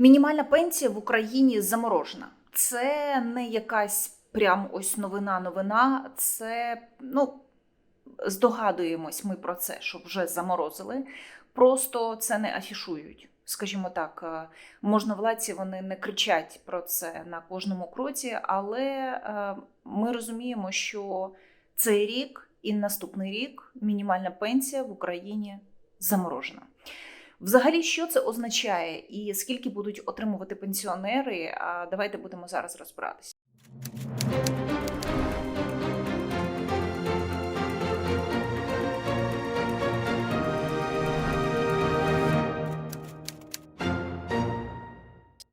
Мінімальна пенсія в Україні заморожена. Це не якась прям ось новина-новина. Це ну здогадуємось ми про це, що вже заморозили. Просто це не афішують. Скажімо так, е, можновладці вони не кричать про це на кожному кроці, але е, ми розуміємо, що цей рік і наступний рік мінімальна пенсія в Україні заморожена. Взагалі, що це означає і скільки будуть отримувати пенсіонери? Давайте будемо зараз розбиратися.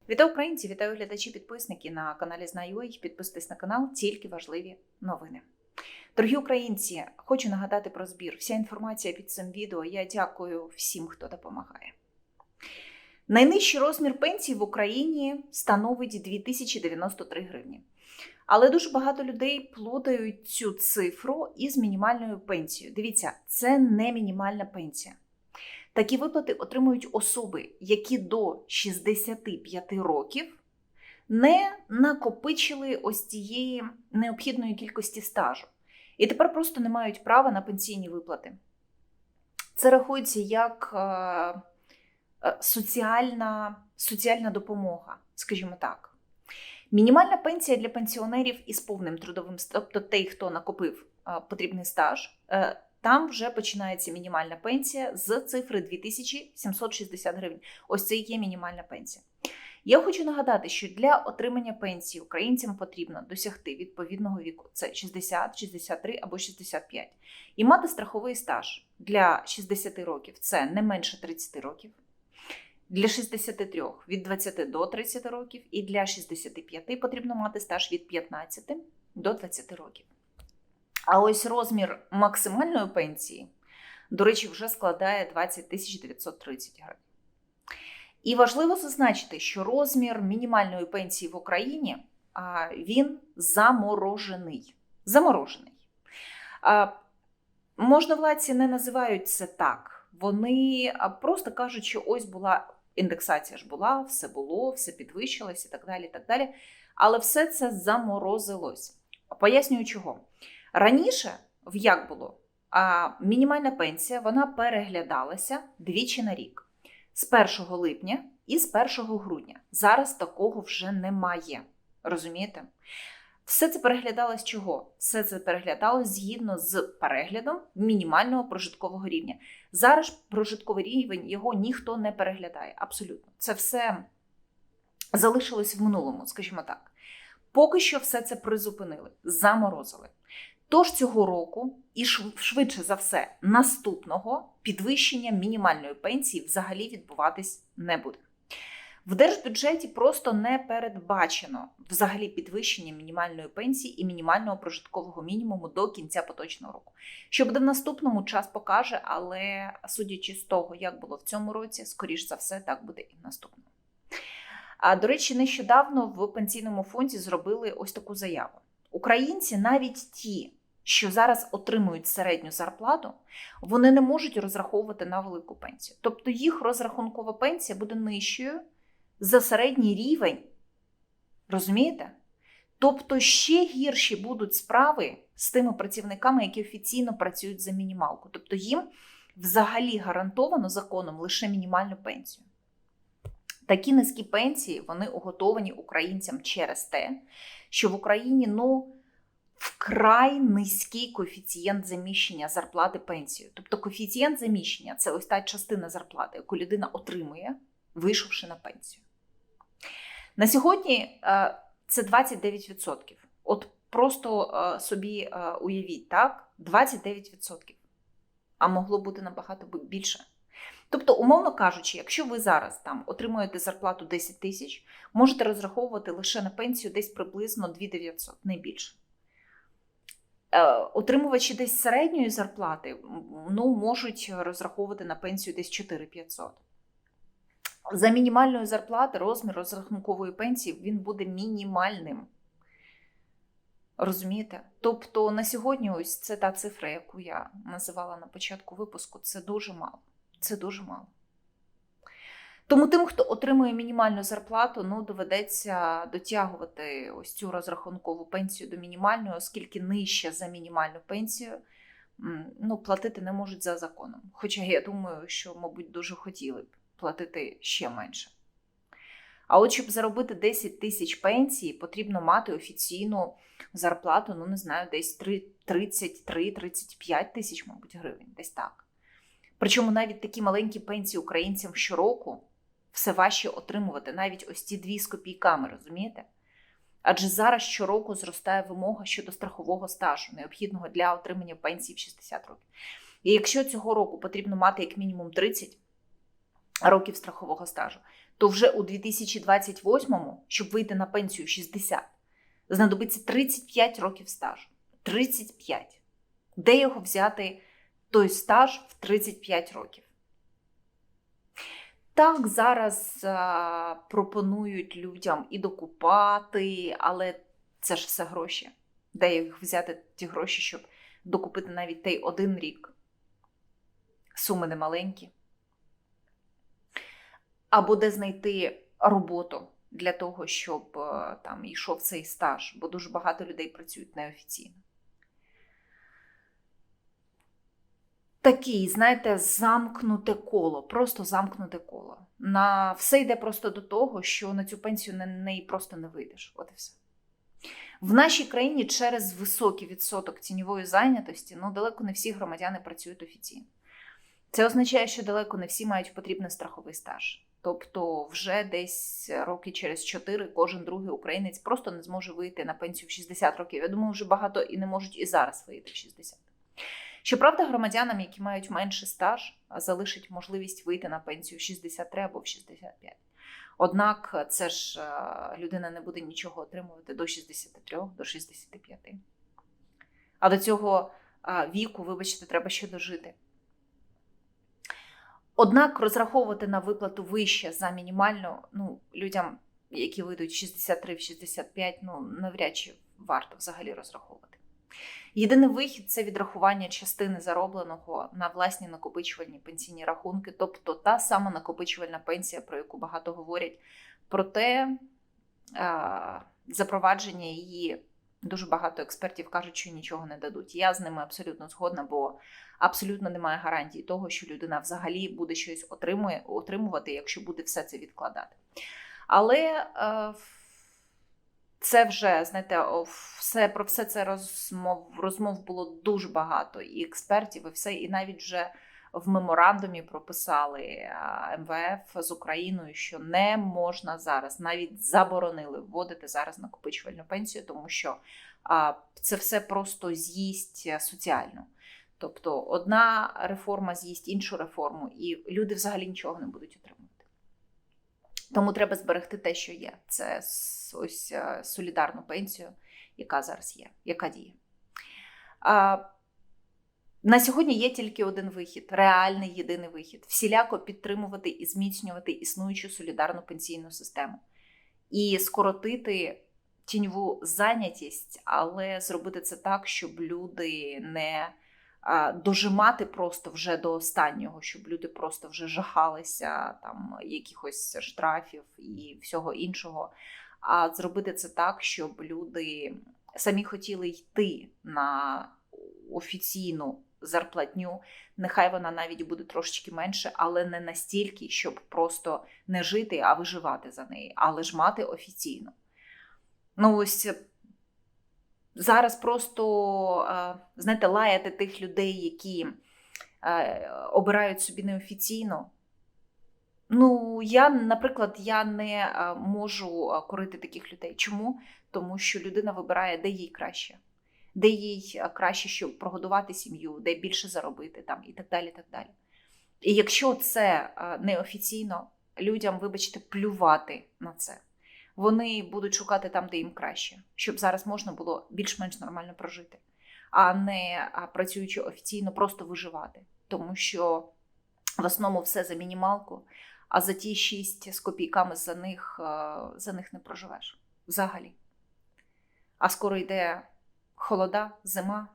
Вітаю українці, вітаю глядачі, підписники на каналі Знаю.ua. Підписуйтесь на канал, тільки важливі новини. Дорогі українці, хочу нагадати про збір. Вся інформація під цим відео. Я дякую всім, хто допомагає. Найнижчий розмір пенсії в Україні становить 2093 гривні. Але дуже багато людей плутають цю цифру із мінімальною пенсією. Дивіться, це не мінімальна пенсія. Такі виплати отримують особи, які до 65 років не накопичили ось цієї необхідної кількості стажу. І тепер просто не мають права на пенсійні виплати. Це рахується як е, е, соціальна, соціальна допомога, скажімо так. Мінімальна пенсія для пенсіонерів із повним трудовим тобто той, хто накопив е, потрібний стаж, там вже починається мінімальна пенсія з цифри 2760 гривень. Ось це і є мінімальна пенсія. Я хочу нагадати, що для отримання пенсії українцям потрібно досягти відповідного віку: це 60, 63 або 65. І мати страховий стаж для 60 років це не менше 30 років. Для 63 від 20 до 30 років, і для 65 потрібно мати стаж від 15 до 20 років. А ось розмір максимальної пенсії, до речі, вже складає 20 930 гривень. І важливо зазначити, що розмір мінімальної пенсії в Україні він заморожений. Заморожений. Можновладці не називають це так. Вони просто кажуть, що ось була індексація ж була, все було, все підвищилось і так далі. так далі. Але все це заморозилось. Пояснюю, чого. Раніше, в як було, мінімальна пенсія вона переглядалася двічі на рік з 1 липня і з 1 грудня. Зараз такого вже немає. Розумієте? Все це переглядалось чого? Все це переглядалось згідно з переглядом мінімального прожиткового рівня. Зараз прожитковий рівень його ніхто не переглядає. Абсолютно. Це все залишилось в минулому, скажімо так. Поки що все це призупинили, заморозили. Тож цього року, і швидше за все, наступного підвищення мінімальної пенсії взагалі відбуватись не буде. В держбюджеті просто не передбачено взагалі підвищення мінімальної пенсії і мінімального прожиткового мінімуму до кінця поточного року. Що буде в наступному, час покаже, але судячи з того, як було в цьому році, скоріш за все, так буде і в наступному. А до речі, нещодавно в пенсійному фонді зробили ось таку заяву. Українці, навіть ті, що зараз отримують середню зарплату, вони не можуть розраховувати на велику пенсію. Тобто їх розрахункова пенсія буде нижчою за середній рівень. Розумієте? Тобто ще гірші будуть справи з тими працівниками, які офіційно працюють за мінімалку. Тобто їм взагалі гарантовано законом лише мінімальну пенсію. Такі низькі пенсії вони уготовані українцям через те, що в Україні ну, вкрай низький коефіцієнт заміщення зарплати пенсію. Тобто коефіцієнт заміщення це ось та частина зарплати, яку людина отримує, вийшовши на пенсію. На сьогодні е, це 29%. От просто е, собі е, уявіть, так? 29%. А могло бути набагато більше. Тобто, умовно кажучи, якщо ви зараз там отримуєте зарплату 10 тисяч, можете розраховувати лише на пенсію десь приблизно 2900, не більше. Отримувачі десь середньої зарплати ну, можуть розраховувати на пенсію десь 4500. За мінімальною зарплати розмір розрахункової пенсії він буде мінімальним. Розумієте? Тобто на сьогодні ось це та цифра, яку я називала на початку випуску, це дуже мало. Це дуже мало. Тому тим, хто отримує мінімальну зарплату, ну доведеться дотягувати ось цю розрахункову пенсію до мінімальної, оскільки нижче за мінімальну пенсію ну, платити не можуть за законом. Хоча я думаю, що, мабуть, дуже хотіли б платити ще менше. А от щоб заробити 10 тисяч пенсії, потрібно мати офіційну зарплату, ну не знаю, десь 33-35 тисяч, мабуть, гривень, десь так. Причому навіть такі маленькі пенсії українцям щороку все важче отримувати, навіть ось ці дві з копійками, розумієте? Адже зараз щороку зростає вимога щодо страхового стажу, необхідного для отримання пенсії в 60 років. І якщо цього року потрібно мати як мінімум 30 років страхового стажу, то вже у 2028-му, щоб вийти на пенсію 60, знадобиться 35 років стажу. 35. Де його взяти той стаж в 35 років? Так, зараз а, пропонують людям і докупати, але це ж все гроші. Де їх взяти ті гроші, щоб докупити навіть той один рік? Суми немаленькі. Або де знайти роботу для того, щоб е, там йшов цей стаж, бо дуже багато людей працюють неофіційно. Такий, знаєте, замкнуте коло, просто замкнуте коло. На все йде просто до того, що на цю пенсію на неї просто не вийдеш. От і все. В нашій країні через високий відсоток тіньової зайнятості ну, далеко не всі громадяни працюють офіційно. Це означає, що далеко не всі мають потрібний страховий стаж. Тобто, вже десь роки через 4 кожен другий українець просто не зможе вийти на пенсію в 60 років. Я думаю, вже багато і не можуть і зараз вийти в 60. Щоправда, громадянам, які мають менший стаж, залишить можливість вийти на пенсію в 63 або в 65. Однак це ж е, людина не буде нічого отримувати до 63, до 65. А до цього е, віку, вибачте, треба ще дожити. Однак розраховувати на виплату вище за мінімальну, ну, людям, які вийдуть 63-65, ну, навряд чи варто взагалі розраховувати. Єдиний вихід це відрахування частини заробленого на власні накопичувальні пенсійні рахунки, тобто та сама накопичувальна пенсія, про яку багато говорять. Проте запровадження її дуже багато експертів кажуть, що нічого не дадуть. Я з ними абсолютно згодна, бо абсолютно немає гарантії того, що людина взагалі буде щось отримує, отримувати, якщо буде все це відкладати. Але е, це вже, знаєте, все про все це розмов розмов було дуже багато, і експертів, і все, і навіть вже в меморандумі прописали МВФ з Україною, що не можна зараз, навіть заборонили вводити зараз накопичувальну пенсію, тому що це все просто з'їсть соціально. Тобто одна реформа з'їсть іншу реформу, і люди взагалі нічого не будуть отримувати. Тому треба зберегти те, що є. Це ось е, солідарну пенсію, яка зараз є, яка діє. А, на сьогодні є тільки один вихід, реальний єдиний вихід всіляко підтримувати і зміцнювати існуючу солідарну пенсійну систему і скоротити тіньову зайнятість, але зробити це так, щоб люди не дожимати просто вже до останнього, щоб люди просто вже жахалися там якихось штрафів і всього іншого. А зробити це так, щоб люди самі хотіли йти на офіційну зарплатню. Нехай вона навіть буде трошечки менше, але не настільки, щоб просто не жити, а виживати за неї, але ж мати офіційно. Ну, ось зараз просто, знаєте, лаяти тих людей, які обирають собі неофіційно. Ну, я, наприклад, я не можу корити таких людей. Чому? Тому що людина вибирає, де їй краще, де їй краще, щоб прогодувати сім'ю, де більше заробити там і так далі. так далі. І якщо це неофіційно, людям, вибачте, плювати на це вони будуть шукати там, де їм краще, щоб зараз можна було більш-менш нормально прожити, а не працюючи офіційно, просто виживати. Тому що в основному все за мінімалку, а за ті шість з копійками за них, за них не проживеш взагалі. А скоро йде холода, зима.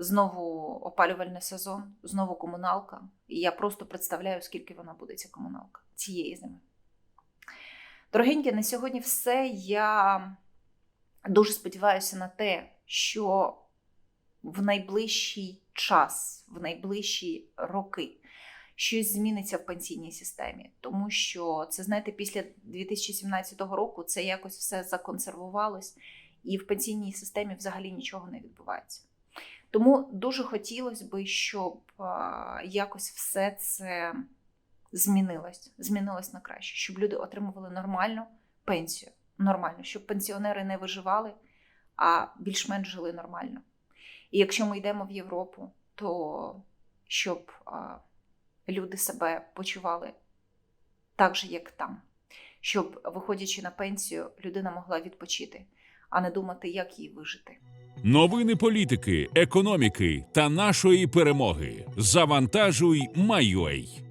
Знову опалювальний сезон, знову комуналка. І я просто представляю, скільки вона буде, ця комуналка цієї зими. Дорогенькі, на сьогодні все. Я дуже сподіваюся на те, що в найближчий час, в найближчі роки щось зміниться в пенсійній системі. Тому що це, знаєте, після 2017 року це якось все законсервувалось, і в пенсійній системі взагалі нічого не відбувається. Тому дуже хотілося би, щоб якось все це змінилось, змінилось на краще, щоб люди отримували нормальну пенсію, нормально, щоб пенсіонери не виживали, а більш-менш жили нормально. І якщо ми йдемо в Європу, то щоб а, люди себе почували так же, як там, щоб, виходячи на пенсію, людина могла відпочити, а не думати, як їй вижити. Новини політики, економіки та нашої перемоги. Завантажуй, Майой.